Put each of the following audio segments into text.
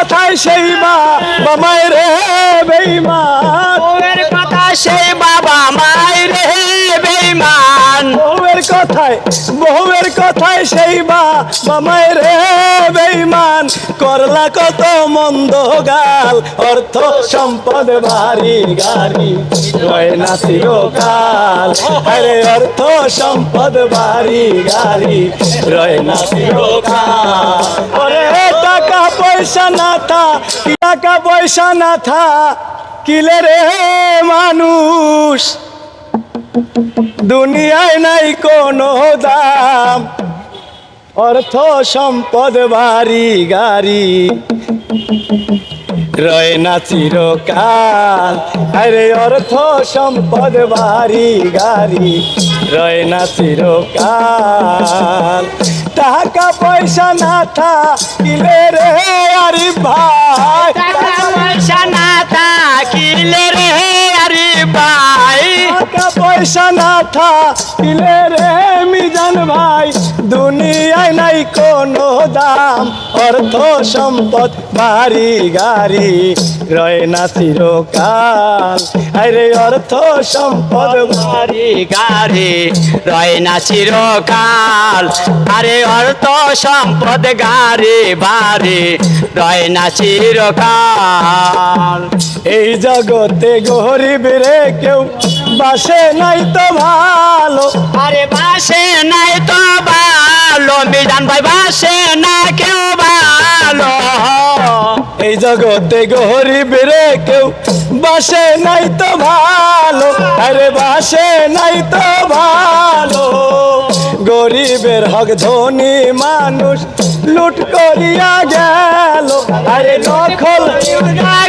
কথায় সেই বা বামায় রে বেইমান বউয়ের কথা সেই বাবা মায়ের হে বেইমান বহুয়ের কথায় বহুয়ের কথায় সেই বা বামায় রে বেইমান করলা কত মন্দ গাল অর্থ সম্পদ ভারী গাড়ি রয় না চিরকাল। আরে অর্থ সম্পদ ভারী গাড়ি রয় না চিরকাল। টাকা পয়সা না থা টাকা পয়সা না থা কিলে রে মানুষ? দুনিয়ায় নাই কোনো দাম, অর্থ সম্পদ বাড়ি গাড়ি। রয় না চিরকাল। আরে অর্থ সম্পদ বাড়ি গাড়ি রয় না চিরকাল। টাকা পয়সা না থাকিলে রে আরে ভাই। টাকা পয়সা না থাকিলে রে আরে ভাই। টাকা পয়সা না থাকিলে রে মিজান ভাই দুনিয়ায় নাই কোনো দাম অর্থ সম্পদ, বাড়ি, গাড়ি, রয় না চিরকাল। আরে অর্থ সম্পদ, বাড়ি, গাড়ি, রয় না চিরকাল। আরে অর্থ সম্পদ, গাড়ি, বাড়ি, রয় না চিরকাল। এই জগতে গরিব রে কেউ বাসে নাই তো ভালো। আরে বাসে নাই তো ভালো মিজান ভাই বাসে না কেউ ভালো। এই জগতে গরিব রে কেউ বাসে নাই তো ভালো। আরে বাসে নাই তো ভালো। গরিবের হক ধনী মানুষ লুট করিয়া গেল। আরে দখল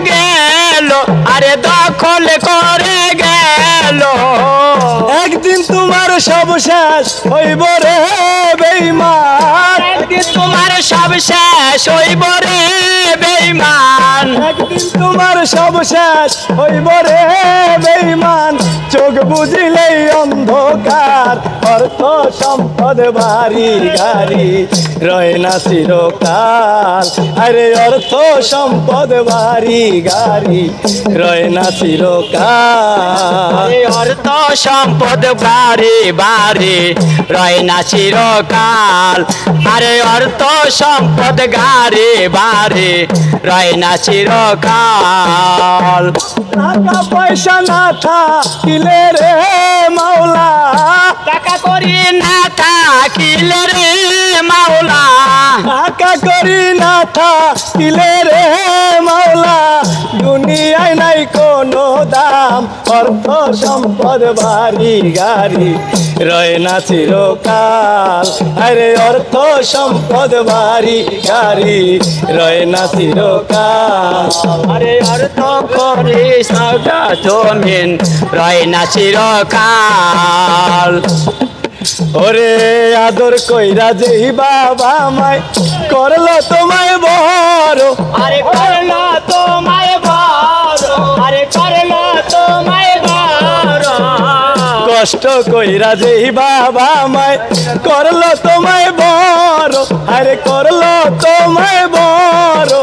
গেল আরে দখল তোমার সব শেষ হইব রে বেইমান একদিন তোমার সব শেষ হইব রে বেইমান একদিন তোমার সব শেষ হইব রে বেইমান চোখ বুঝিলেই অন্ধকার অর্থ সম্পদ ভারী গাড়ি রয় না চিরকাল। আরে অর্থ সম্পদ ভারী গাড়ি রয় না চিরকাল। আরে অর্থ সম্পদ বাড়ি বাড়ি রয় না চিরকাল। আরে অর্থ সম্পদ গাড়ি বাড়ি রয় না চিরকাল। টাকা পয়সা না থাকিলে রে মাওলা করি না থাকিলে রে মাওলা। টাকা করি না থাকিলে রে মাওলা। দুনিয়ায় নাই কোনো দাম অর্থ সম্পদ বাড়ি গাড়ি রয় না চিরকাল। আরে অর্থ সম্পদ বাড়ি গাড়ি রয় না চিরকাল। আরে অর্থ করি সৌদা জমিন রয় না চিরকাল। ওরে আদর কইরা যেই বাবা মাই করল তোমায় বড়। আরে করল তোমায় বড়। আরে করল তোমায় বড়। কষ্ট কইরা যেই বাবা মাই করল তোমায় বড়। আরে করল তোমায় বড়।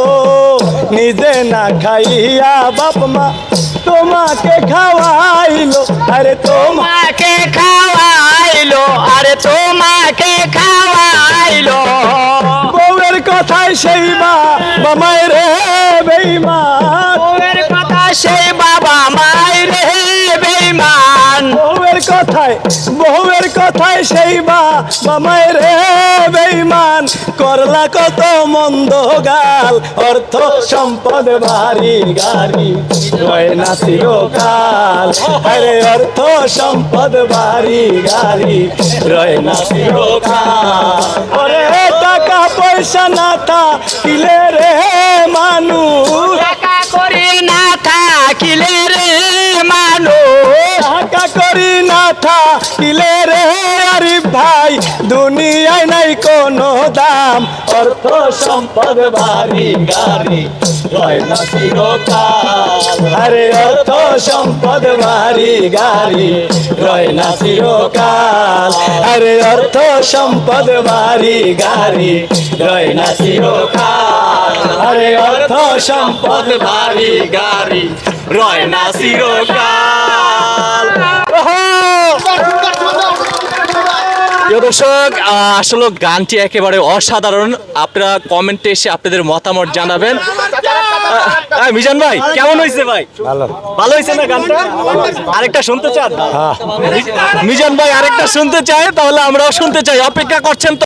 নিজে না খাইয়া বাপ মা তোমাকে খাওয়াইলো। আরে তোমাকে তোমাকে খাওয়াইলো আরে তোমাকে খাওয়াইলো। বউয়ের কথায় সেই মা বাবা রে বেইমান বউয়ের কথা সেই বাবা মাই রে বেইমান বউয়ের কথাই বউয়ের কথাই সেই মা বামাই রে বেইমান করলা কত মন্দ গাল, অর্থ সম্পদ ভারী গাড়ি রয় না কাল আরে, অর্থ সম্পদ ভারী গাড়ি রয় না চিরকাল। টাকা পয়সা না থাকিলে রে মানুষ? করি না থাকিলে রে আরে ভাই, দুনিয়ায় নাই কোনো দাম। অর্থ সম্পদ ভারী গাড়ি, রয় না আরে অর্থ সম্পদ বাড়ি গাড়ি, রয় না আরে অর্থ সম্পদ বাড়ি গাড়ি, রয় না আরে অর্থ সম্পদ বাড়ি গাড়ি, রয় না চিরকাল। প্রিয় দর্শক আসলে গানটি একেবারে অসাধারণ। আপনারা কমেন্টে এসে আপনাদের মতামত জানাবেন। মিজান ভাই কেমন হয়েছে ভাই? ভালো হয়েছে না গানটা? আরেকটা শুনতে চান? হ্যাঁ। মিজান ভাই আরেকটা শুনতে চায় তাহলে আমরাও শুনতে চাই। অপেক্ষা করছেন তো